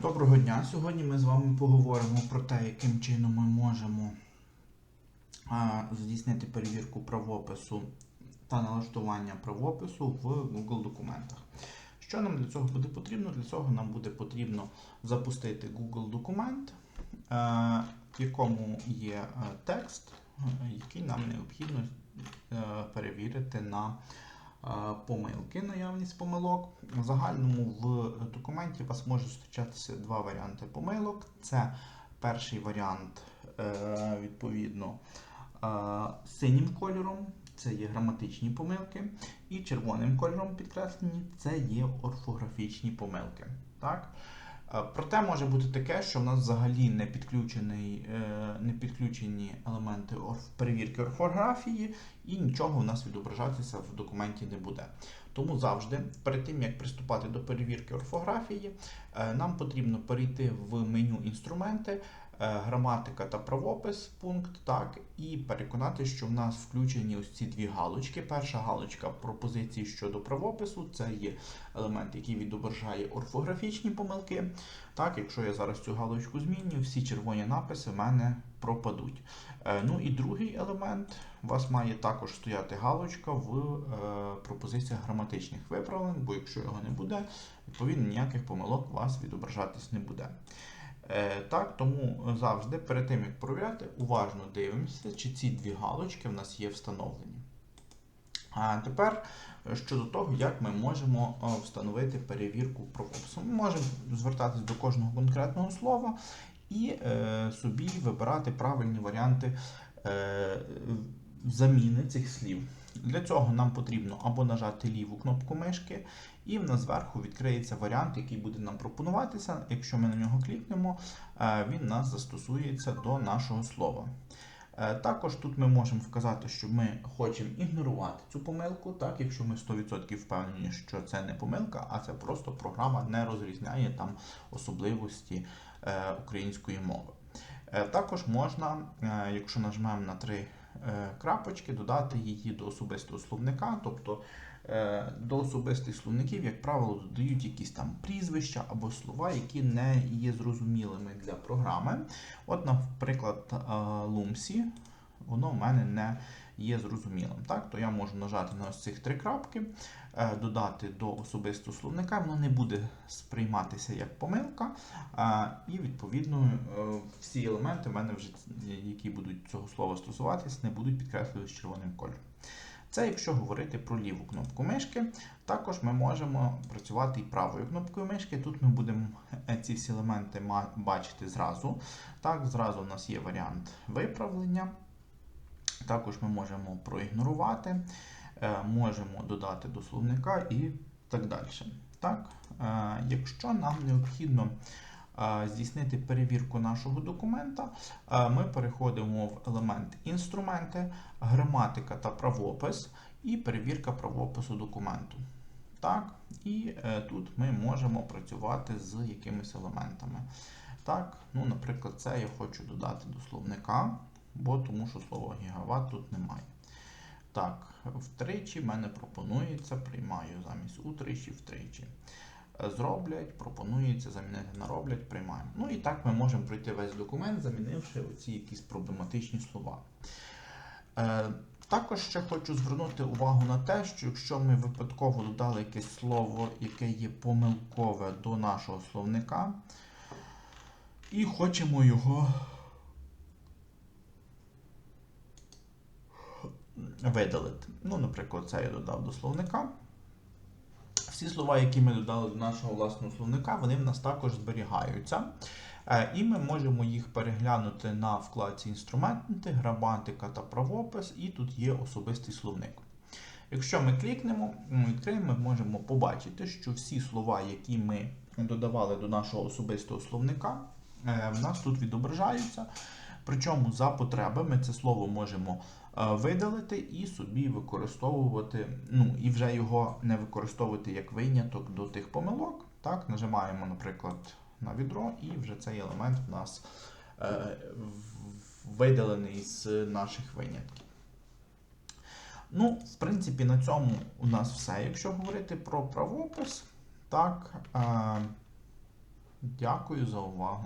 Доброго дня! Сьогодні ми з вами поговоримо про те, яким чином ми можемо здійснити перевірку правопису та налаштування правопису в Google документах. Що нам для цього буде потрібно? Для цього нам буде потрібно запустити Google документ, е, в якому є е, текст, е, який нам необхідно перевірити на помилки, наявність помилок. В загальному в документі у вас може зустрічатися два варіанти помилок. Це перший варіант, е, відповідно, е, синім кольором, це є граматичні помилки, і червоним кольором підкреслені це є орфографічні помилки. Так? Е, Проте може бути таке, що в нас взагалі не, підключений, е, не підключені елементи перевірки орфографії, і нічого в нас відображатися в документі не буде. Тому завжди, перед тим як приступати до перевірки орфографії, е, нам потрібно перейти в меню інструменти, граматика та правопис пункт, так, і переконати, що в нас включені ось ці дві галочки. Перша галочка пропозиції щодо правопису, це є елемент, який відображає орфографічні помилки. Так, якщо я зараз цю галочку зміню, всі червоні написи в мене пропадуть. Е, Ну і другий елемент, у вас має також стояти галочка в е, пропозиціях граматичних виправлень, бо якщо його не буде, відповідно ніяких помилок у вас відображатись не буде. Е, Так, тому завжди перед тим як провіряти, уважно дивимося, чи ці дві галочки в нас є встановлені. А тепер щодо того, як ми можемо е, встановити перевірку правопису. Ми можемо звертатись до кожного конкретного слова і е, собі вибирати правильні варіанти е, заміни цих слів. Для цього нам потрібно або нажати ліву кнопку мишки, і в нас зверху відкриється варіант, який буде нам пропонуватися. Якщо ми на нього клікнемо, е, він нас застосується до нашого слова. Е, Також тут ми можемо вказати, що ми хочемо ігнорувати цю помилку, так, якщо ми 100% впевнені, що це не помилка, а це просто програма не розрізняє там особливості е, української мови. Також можна, якщо нажмемо на три крапочки, додати її до особистого словника, тобто е, до особистих словників, як правило, додають якісь там прізвища або слова, які не є зрозумілими для програми. От, наприклад, Лумсі Lumsy, воно в мене не є зрозумілим. Так? То я можу нажати на ось цих три крапки, е, додати до особистого словника, воно не буде сприйматися як помилка, і відповідно е, всі елементи в мене вже, які будуть цього слова стосуватись, не будуть підкреслюватися червоним кольором. Це якщо говорити про ліву кнопку мишки. Також ми можемо працювати і правою кнопкою мишки. Тут ми будемо е, ці всі елементи бачити зразу. Так, зразу у нас є варіант виправлення. Також ми можемо проігнорувати, е, можемо додати до словника і так далі. Так, е, якщо нам необхідно е, здійснити перевірку нашого документа, ми переходимо в елемент інструменти, граматика та правопис і перевірка правопису документу. Так, і тут ми можемо працювати з якимись елементами. Так, ну, наприклад, це я хочу додати до словника, бо тому що слова гігават тут немає. Так, втричі мене пропонується, приймаю замість утричі, втричі. Зроблять, пропонується замінити на роблять, приймаємо. Ну і так ми можемо пройти весь документ, замінивши оці якісь проблематичні слова. Е, також ще хочу звернути увагу на те, що якщо ми випадково додали якесь слово, яке є помилкове до нашого словника, і хочемо його видалити. Ну, наприклад, це я додав до словника. Всі слова, які ми додали до нашого власного словника, вони в нас також зберігаються. Е, І ми можемо їх переглянути на вкладці інструменти, граматика та правопис, і тут є особистий словник. Якщо ми клікнемо, відкриємо, ми можемо побачити, що всі слова, які ми додавали до нашого особистого словника, е, в нас тут відображаються. Причому за потреби ми це слово можемо е, видалити і собі використовувати, ну і вже його не використовувати як виняток до тих помилок. Так, нажимаємо, наприклад, на відро, і вже цей елемент в нас е, видалений з наших винятків. Ну, в принципі, на цьому у нас все. Якщо говорити про правопис, так. Е, Дякую за увагу.